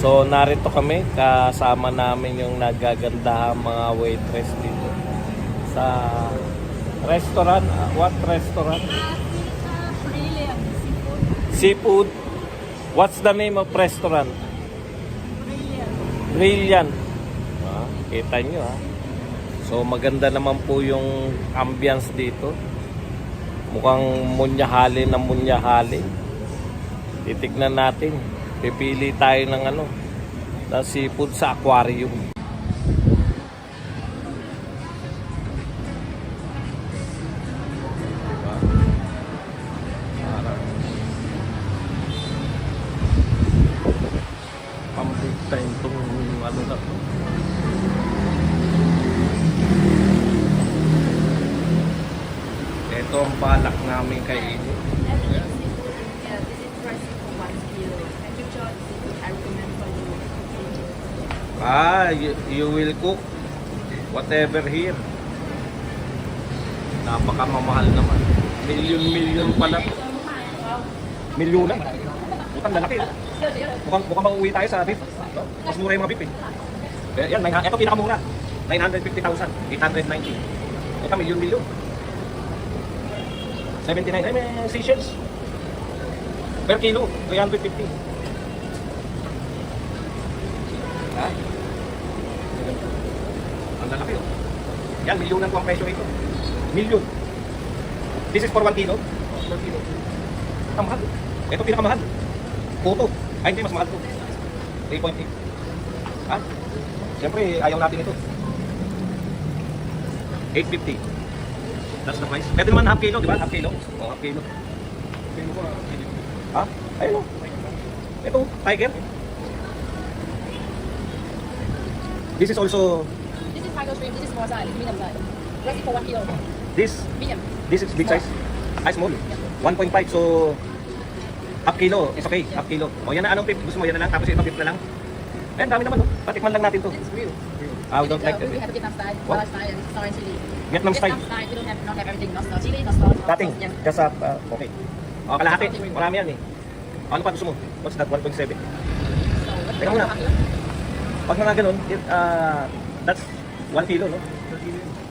So narito kami kasama namin yung nagaganda mga waitress dito sa restaurant. Ah, What restaurant? Brilliant. Seafood. What's the name of restaurant? Brilliant. Brilliant. Ah, kita nyo ha. So maganda naman po yung ambience dito. Mukhang munyahali na munyahali. Titignan natin. Pipili tayo ng ano, ng seafood sa aquarium. Ah, you, you will cook whatever here. Napakamamahal naman. Milyon-milyon pala. Milyon na. Utang lalaki. Mukhang, mukhang mauwi tayo sa beef. Mas mura yung mga beef eh. Eh, Yan, may, ito pinakamura. 950,000. 890. Ito, milyon-milyon. 79. Ay, may Seychelles. Per kilo, 350. Ha? Lalaki oh. Yan, milyonan po ang presyo rito. Milyon. This is for 1 kilo. 1 kilo. Ang mahal. Ito pinakamahal. Puto. Ay, hindi, mas mahal to. 3.8. Ha? Siyempre, ayaw natin ito. 850. That's the price. Pwede naman half kilo, di ba? Half kilo. O, half kilo. Ha? Ayun o. Ito, tiger. This is also, Tiger shrimp. This is small size. Medium size. Price is for one kilo. this, Medium. this is big size. Ay, small. 1.5, so, half kilo. It's okay, half kilo. O, yan na, anong pip? Gusto mo, yan na lang. Tapos ito, pip na lang. Ang dami naman, no? Patikman lang natin to. Is real. Ah, we don't like We have Vietnam style, What? Mala style, and sour and chili. Vietnam style. Vietnam style. We don't have, not have everything. No star chili, no star. no Dating, sauce. Just up, uh, okay. O, kalahati. Marami yan eh. Ano pa gusto mo? What's that? 1.7? So, what Teka muna. Pag mga ganun, it, uh, that's 1 kilo, no?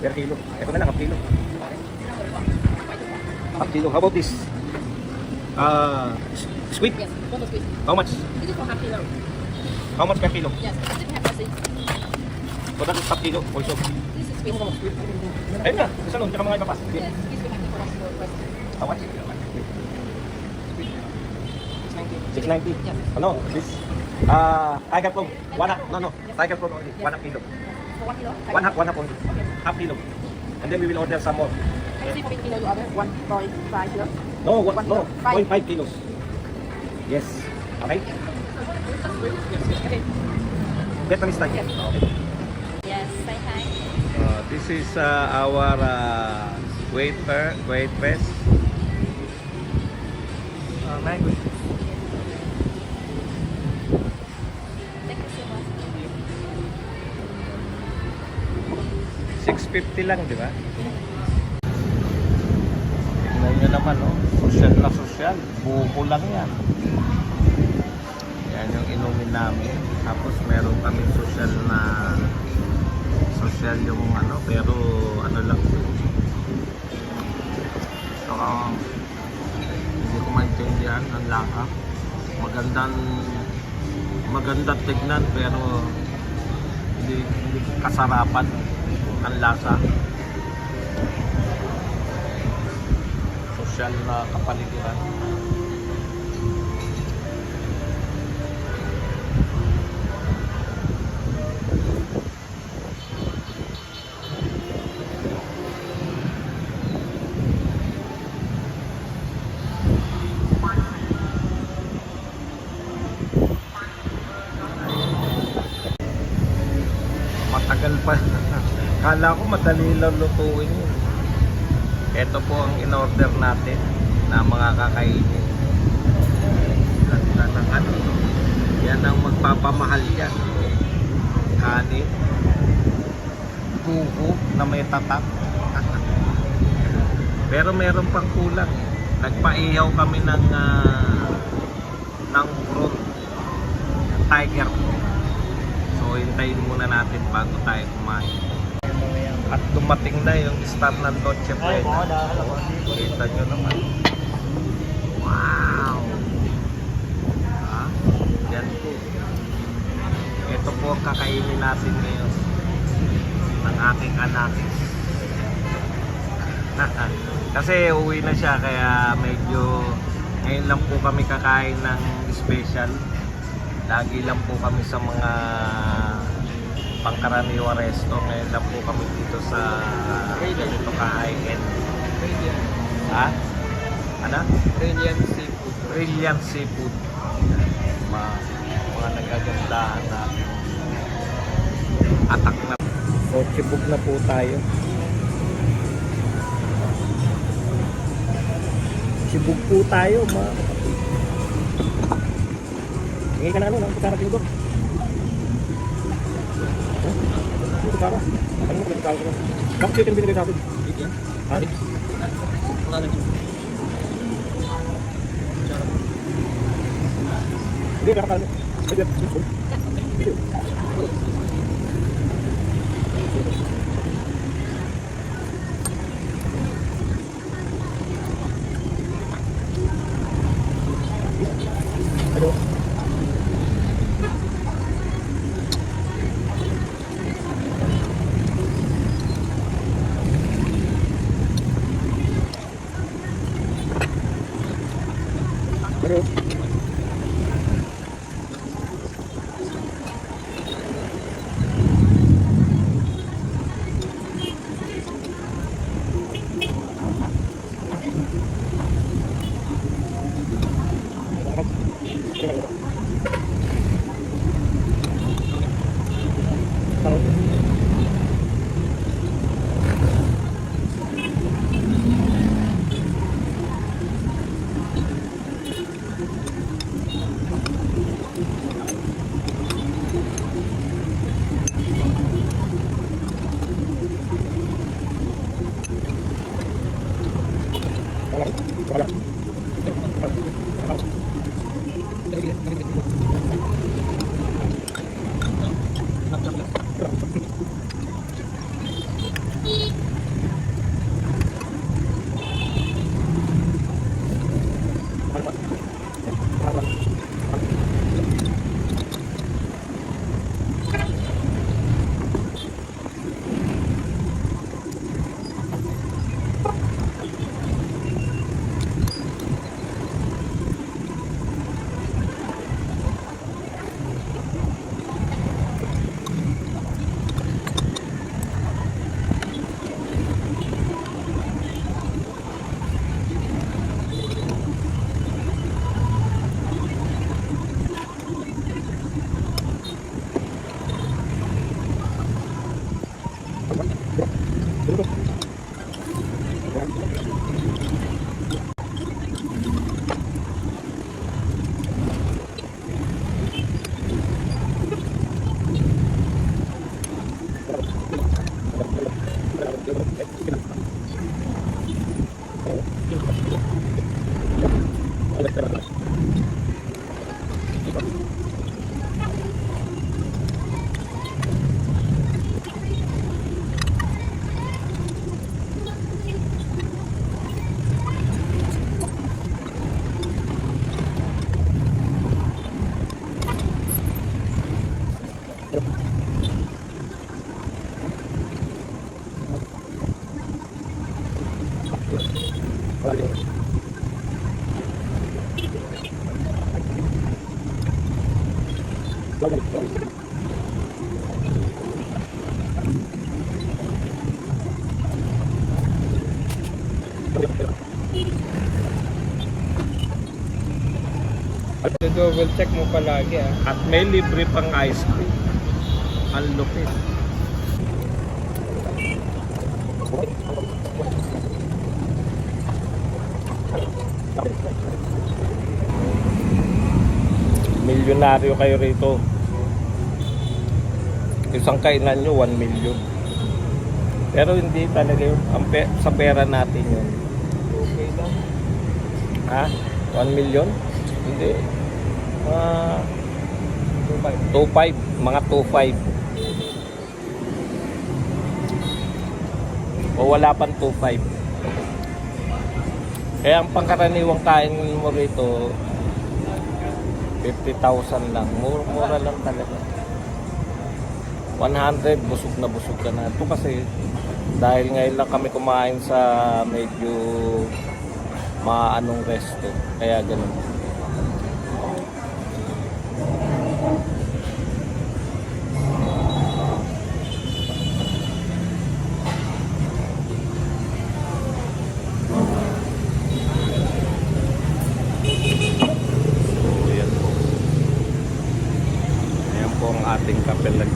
Per kilo. Ito na lang, half kilo. Half kilo. How about this? Uh, squid. Yes, photo. How much? This is for half kilo. How much per kilo? Yes, is half kilo. So that is half kilo also. This is squeeze. Ayun na, isa nun, tsaka mga iba pa. Yes, this is for us for price. How much? 690. 690. Yes. Ano? This, uh, tiger prawn. One no, no. Tiger prawn only. One kilo. For one kilo? One half, one half only. Half kilo. And then we will order some more. I see for kilo you order one point five kilo. No, what, One no. kilo. Five. 0.5 kilos. Yes. Okay? Okay. Vietnamese style. Yes. Okay. Yes, say hi. Uh, this is uh, our uh, waiter, waitress. Uh, mango. 650 lang, di ba? Tingnan nyo naman, oh. Social na social. Buko lang yan. Yan yung inumin namin. Tapos meron kami social na social yung ano, pero ano lang. So, um, hindi ko maintindihan ang laka. Magandang maganda tignan pero hindi, hindi kasarapan ang lasa. Social na kapaligiran. Kala ko madali lang lutuin yun. Ito po ang in-order natin na mga kakainin. Ganda ng ano. Yan ang magpapamahal yan. Kanin. Buko na may tatak. Pero meron pang kulang. Nagpaihaw kami ng uh, ng prawn. tiger. So, hintayin muna natin bago tayo kumain. At dumating na yung star ng Noche Buena. Kita nyo naman. Wow! Ha? Yan po. Ito po ang kakainin natin ngayon ng aking anak. Kasi uwi na siya kaya medyo ngayon lang po kami kakain ng special. Lagi lang po kami sa mga pangkaraniwa resto. Ngayon lang po kami dito sa ganito ka-high-end. Ha? Ano? Brilliant seafood. Brilliant Seafood. Mga, mga nagagandahan natin. Atak na. So, chibog na po tayo. Chibog po tayo, mga kapatid. Hingi ka na ano, ng kutsara tinggo. Ano kutsara? Ano mo kutsara ko? Bakit chicken binigay sa atin? Ha? Wala. Hindi, hindi. Double check mo palagi ah. At may libre pang ice cream. Ang lupit. Milyonaryo kayo rito. Isang kainan nyo, 1 million. Pero hindi talaga yun. Ang pe- sa pera natin yun. Okay lang. Ha? 1 million? Hindi. 2.5. 2.5, mga 2.5. O wala pang 2.5. Kaya ang pangkaraniwang kain mo rito, 50,000 lang. Mura, mura lang talaga. 100, busog na busog ka na. Ito kasi, dahil ngayon lang kami kumain sa medyo maanong resto. Kaya ganun. ating dan